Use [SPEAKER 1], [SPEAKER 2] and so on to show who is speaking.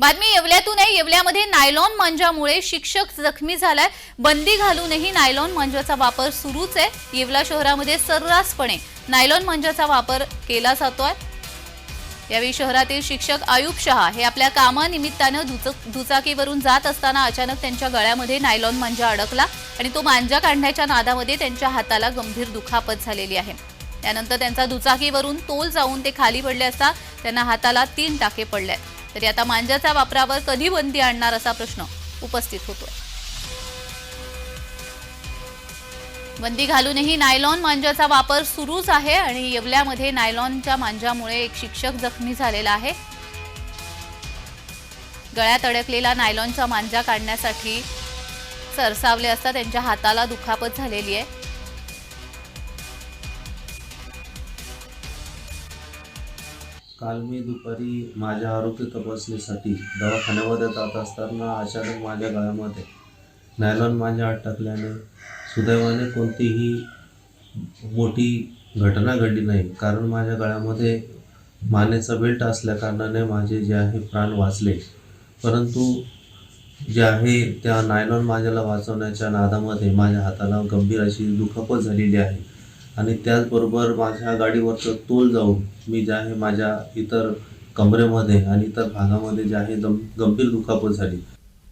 [SPEAKER 1] बातमी येवल्यातून आहे येवल्यामध्ये नायलॉन मांजामुळे शिक्षक जखमी झालाय. बंदी घालूनही नायलॉन मांजाचा वापर सुरूच आहे. येवला शहरामध्ये सर्रासपणे नायलॉन मांजाचा वापर केला जातोय. यावेळी शहरातील शिक्षक आयुब शहा हे आपल्या कामानिमित्तानं दुच- दुचाकीवरून जात असताना अचानक त्यांच्या गळ्यामध्ये नायलॉन मांजा अडकला आणि तो मांजा काढण्याच्या नादामध्ये त्यांच्या हाताला गंभीर दुखापत झालेली आहे. त्यानंतर त्यांचा दुचाकीवरून तोल जाऊन ते खाली पडले असता त्यांना हाताला तीन टाके पडले तरी आता मांजाच्या वापरावर कधी बंदी आणणार असा प्रश्न उपस्थित होतोय. बंदी घालूनही नायलॉन मांजाचा वापर सुरूच आहे आणि येवल्यामध्ये नायलॉनच्या मांजामुळे एक शिक्षक जखमी झालेला आहे. गळ्यात अडकलेला नायलॉनचा मांजा काढण्यासाठी सरसावले असता त्यांच्या हाताला दुखापत झालेली आहे.
[SPEAKER 2] काल मी दुपारी माझ्या आरोग्य तपासणीसाठी दवाखान्यामध्ये जात असताना अचानक माझ्या गळ्यामध्ये नायलॉन माझ्या अटकल्याने सुदैवाने कोणतीही मोठी घटना घडली नाही. कारण माझ्या गळ्यामध्ये मानेचा बेल्ट असल्याकारणाने माझे जे आहे प्राण वाचले. परंतु जे आहे त्या नायलॉन माझ्याला वाचवण्याच्या नादामध्ये माझ्या हाताला गंभीर अशी दुखापत झालेली आहे. आणि त्याचबरोबर माझ्या गाडीवरचं तोल जाऊन मी जे आहे माझ्या इतर कमरेमध्ये आणि इतर भागामध्ये जे आहे गं गंभीर दुखापत झाली.